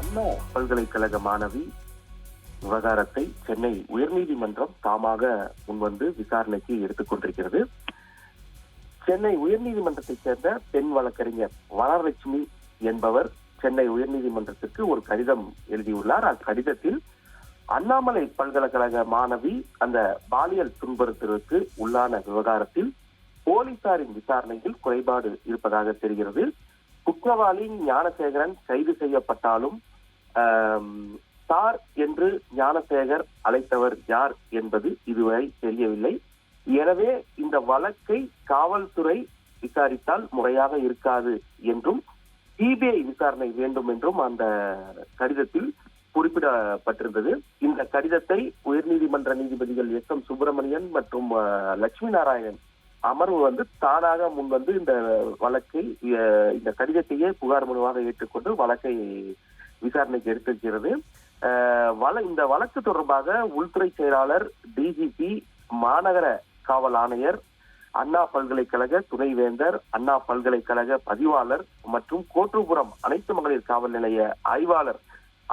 அண்ணா பல்கலைக்கழக மாணவி விவகாரத்தை சென்னை உயர்நீதிமன்றம் தாமாக முன்வந்து விசாரணைக்கு எடுத்துக்கொண்டிருக்கிறது சென்னை உயர்நீதிமன்றத்தைச் சேர்ந்த பெண் வழக்கறிஞர் வனலட்சுமி என்பவர் சென்னை உயர்நீதிமன்றத்திற்கு ஒரு கடிதம் எழுதியுள்ளார். அக்கடிதத்தில் அண்ணாமலை பல்கலைக்கழக மாணவி அந்த பாலியல் துன்புறுத்தலுக்கு உள்ளான விவகாரத்தில் போலீசாரின் விசாரணையில் குறைபாடு இருப்பதாக தெரிகிறது. குற்றவாளி ஞானசேகரன் கைது செய்யப்பட்டாலும் சார் என்று ஞானசேகர் அழைத்தவர் யார் என்பது இதுவரை தெரியவில்லை. எனவே இந்த வழக்கை காவல்துறை விசாரித்தால் முறையாக இருக்காது என்றும் சிபிஐ விசாரணை வேண்டும் என்றும் அந்த கடிதத்தில் குறிப்பிடப்பட்டிருந்தது. இந்த கடிதத்தை உயர்நீதிமன்ற நீதிபதிகள் எஸ் எம் சுப்பிரமணியன் மற்றும் லட்சுமி நாராயணன் அமர்வு வந்து தானாக முன்வந்து இந்த வழக்கை இந்த கடிதத்தையே புகார் மனுவாக ஏற்றுக்கொண்டு வழக்கை விசாரணைக்கு எடுத்திருக்கிறது. வழ இந்த வழக்கு தொடர்பாக உள்துறை செயலாளர் டிஜிபி மாநகர காவல் ஆணையர் அண்ணா பல்கலைக்கழக துணைவேந்தர் அண்ணா பல்கலைக்கழக பதிவாளர் மற்றும் கோட்டுபுரம் அனைத்து மகளிர் காவல் நிலைய ஆய்வாளர்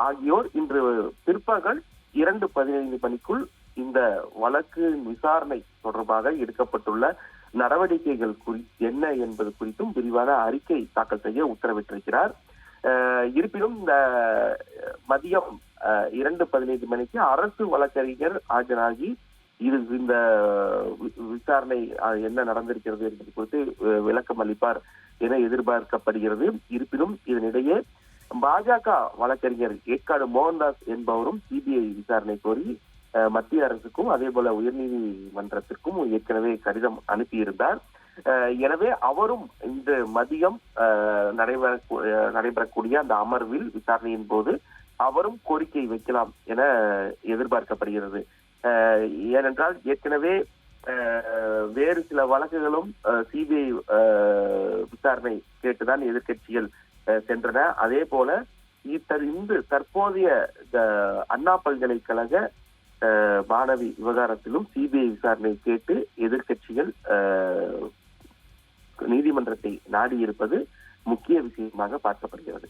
ஆகியோர் இன்று பிற்பகல் இரண்டு பதினைந்து மணிக்குள் இந்த வழக்கு விசாரணை தொடர்பாக எடுக்கப்பட்டுள்ள நடவடிக்கைகள் குறி என்ன என்பது குறித்தும் விரிவான அறிக்கை தாக்கல் செய்ய உத்தரவிட்டிருக்கிறார். இருப்பினும் இந்த மதியம் இரண்டு பதினைந்து மணிக்கு அரசு வழக்கறிஞர் ஆஜராகி இது இந்த வி- விசாரணை என்ன நடந்திருக்கிறது என்பது குறித்து விளக்கம் அளிப்பார் என எதிர்பார்க்கப்படுகிறது. இருப்பினும் இதனிடையே பாஜக வழக்கறிஞர் ஏற்காடு மோகன்தாஸ் என்பவரும் சிபிஐ விசாரணை கோரி மத்திய அரசுக்கும் அதே போல உயர்நீதிமன்றத்திற்கும் ஏற்கனவே கடிதம் அனுப்பியிருந்தார். எனவே அவரும் இன்று மதியம் நடைபெற நடைபெறக்கூடிய அந்த அமர்வில் விசாரணையின் போது அவரும் கோரிக்கை வைக்கலாம் என எதிர்பார்க்கப்படுகிறது. ஏனென்றால் ஏற்கனவே வேறு சில வழக்குகளும் சிபிஐ விசாரணை கேட்டுதான் எதிர்க்கட்சிகள் சென்றன. அதே போல இந்த தற்போதைய அண்ணா பல்கலைக்கழக மாணவி விவகாரத்திலும் சிபிஐ விசாரணை கேட்டு எதிர்க்கட்சிகள் அஹ், நாடி இருப்பது முக்கிய விஷயமாக பார்க்கப்படுகிறது.